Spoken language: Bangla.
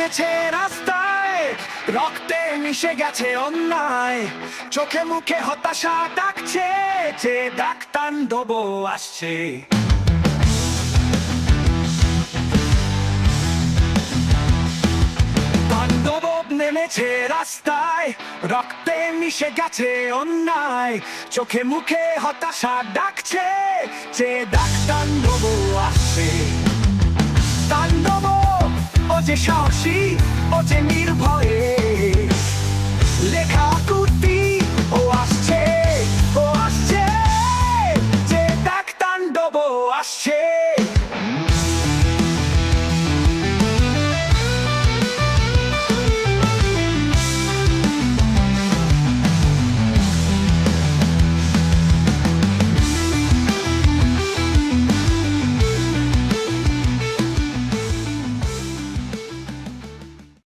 নেমেছে রাস্তায়, রক্তে মিশে গেছে অন্যায়। চোখে মুখে হতাশা ডাকছে যে ডাক্তার দেবো আসছে। নেমেছে রাস্তায়, রক্তে মিশে গেছে অন্যায়। চোখে মুখে হতাশা ডাকছে যে ডাক্তার আসছে। যে সাহসী ও যে নির্ভয়ে লেখা